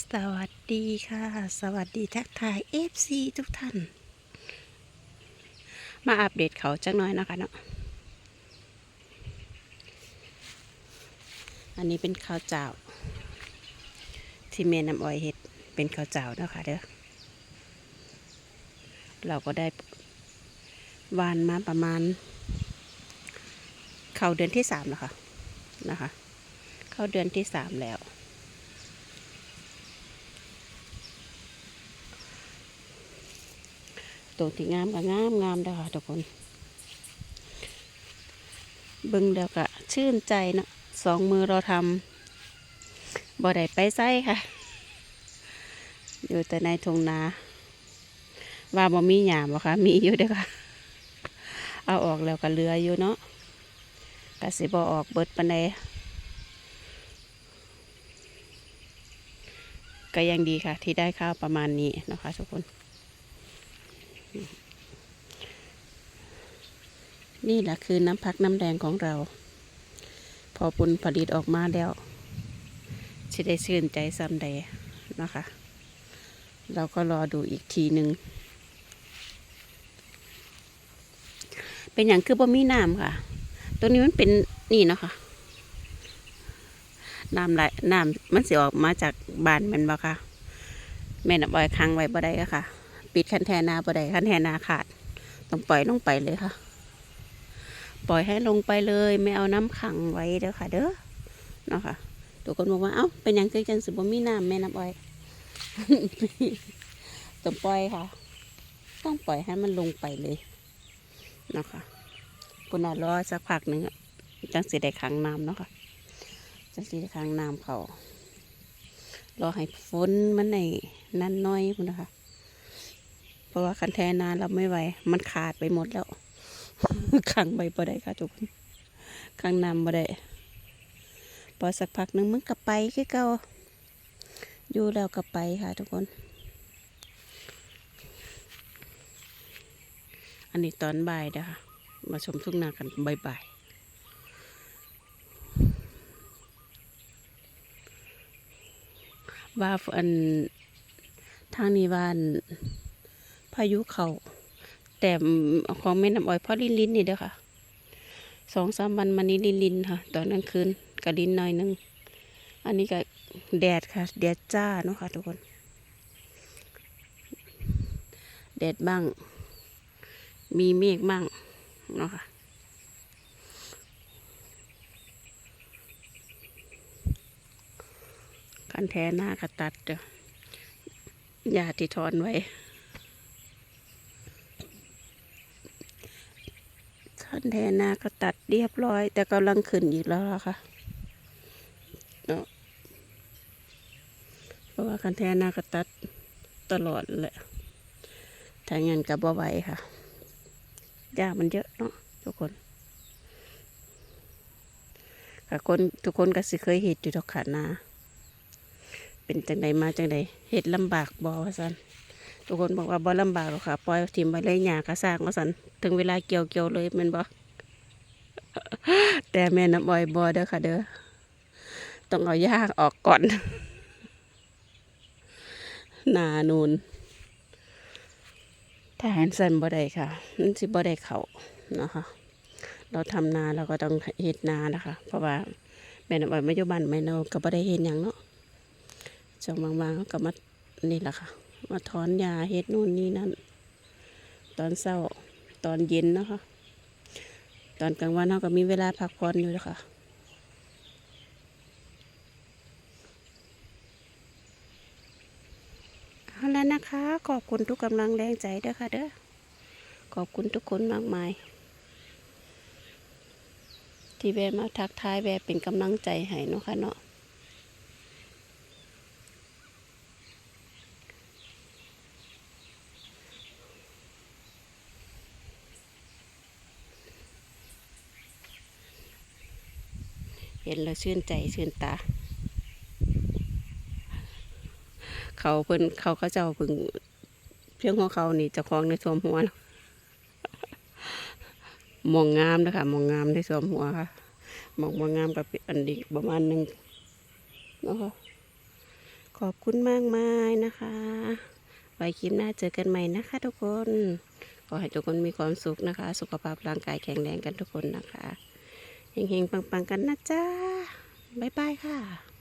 สวัสดีค่ะ สวัสดีทักทาย FC ทุกท่าน มาอัปเดตเขาจักหน่อยนะคะเนาะอันนี้เป็นข้าวเจ้า ที่เมนน้ำอ้อยเห็ดเป็นข้าวเจ้านะคะเด้อเราก็ได้วานมาประมาณ เข้าเดือนที่สามแล้วค่ะนะคะ เข้าเดือนที่สามแล้ว ตัวที่งามก็งามงามเด้อค่ะทุกคน เบิ่งแล้วก็ชื่นใจเนาะสองมือเราทำบ่ได้ไปไส้ค่ะ อยู่แต่ในทงนา ว่าบ่มีหยามบ่คะมีอยู่เด้อค่ะ เอาออกแล้วก็เหลืออยู่เนาะก็สิบ่ออกเบิดปานใดก็ยังดีค่ะ ที่ได้ข้าวประมาณนี้นะคะทุกคน นี่แหละคือน้ำพักน้ำแดงของเรา พอผลผลิตออกมาแล้วจะได้ชื่นใจซ้ำใดนะคะ เราก็รอดูอีกทีหนึ่งเป็นอย่างคือบ่มีน้ำค่ะ ตัวนี้มันเป็นนี่เนาะค่ะน้ำไหลน้ำมันสิออกมาจากบานแมันบ่ค่ะ แม่น้ำอ้อยค้างไว้บ่ได้อะค่ะ ปิดคันแทนาบ่ได้คันแทนาขาด ต้องปล่อยลงไปเลยค่ะ ปล่อยให้ลงไปเลย ไม่เอาน้ำขังไว้เด้อค่ะ เด้อเนาะค่ะทุกคนบอกว่าเอ้าเป็นยังคือจังสิบ่มีน้ำแม่น้ำอ้อยต้องปล่อยค่ะ ต้องปล่อยให้มันลงไปเลยเนาะค่ะปุ่นรอสักพักหนึ่งจังสิได้ขังน้ำเนาะค่ะจังสิได้ขังน้ำเขารอให้ฝนมันในนั่นน้อยพุ่นนะคะ เพราะว่าคันแทนานเราไม่ไหว มันขาดไปหมดแล้วขังใบบ่ได้ค่ะทุกคนขังน้ำบ่ได้พอสักพักหนึ่งมันก็ไปคือเก่าอยู่แล้วก็ไปค่ะ ทุกคน อันนี้ตอนบ่ายนะคะมาชมทุ่งนากันบ่ายๆว่าอันทางนี้ว่าน พายุเขาแต่ของแม่น้ำอ้อยพอลินลินนี่เด้อค่ะสองสามวันมานี้ลินลินค่ะ ตอนกลางคืนก็ลินหน่อยนึง อันนี้ก็แดดค่ะ แดดจ้าเนาะค่ะทุกคน แดดบ้าง มีเมฆบ้างเนาะค่ะคันแท้หน้ากระตัดเด้อยาที่ทอนไว้ คันแทนาก็ตัดเรียบร้อย แต่กำลังขึ้นอีกแล้วล่ะค่ะเนาะเพราะว่าคันแทนาก็ตัดตลอดแหละถ้างั้นก็บ่ไหวค่ะยากมันเยอะเนาะทุกคนค่ะคนทุกคนก็สิเคยเห็ดอยู่ดอกขานาเป็นจังใดมาจังใดเห็ดลำบากบ่ว่าสัน ทุกคนบอกว่าบ่ลำบากหรอกค่ะ ปล่อยทิมไปเลยหญ้ากระสร้างว่าสันถึงเวลาเกี่ยวเกี่ยวเลยแมันบ่แต่แม่น้ำอ้อยบอเด้อค่ะ เด้อต้องเอาหญ้าออกก่อน นานูนถ้าหันสันบ่ได้ค่ะมันสิบ่ได้เขาเนาะคะ เราทำนาเราก็ต้องเฮ็ดนานะคะ เพราะว่าแม่น้ำอ้อยมาอยู่บ้านแม่เราก็บ่ได้เฮ็ดหยังเนาะจังบางๆก็มานี่แหละค่ะ มาถอนหญ้าเฮ็ดนู่นนี่นั่น ตอนเช้าตอนเย็นนะคะ ตอนกลางวันเราก็มีเวลาพักผ่อนอยู่แล้วค่ะเอาแล้วนะคะ ขอบคุณทุกกำลังแรงใจเด้อค่ะเด้อขอบคุณทุกคนมากมาย ที่แวะมาทักทายแวะเป็นกำลังใจให้นะคะเนาะ เห็นแล้วชื่นใจชื่นตา เขาเพิ่นเขาก็จะเพิ่งเพื่องของเขานี่จะคล้องในสวมหัวมองงามนะคะมองงามในสวมหัวค่ะมองมองงามกับอันดีประมาณหนึ่งนะคะขอบคุณมากมายนะคะ ไว้คลิปหน้าเจอกันใหม่นะคะ ทุกคน ขอให้ทุกคนมีความสุขนะคะ สุขภาพร่างกายแข็งแรงกันทุกคนนะคะ เฮงๆ ปังๆ กันนะจ๊ะ บ๊ายบายค่ะ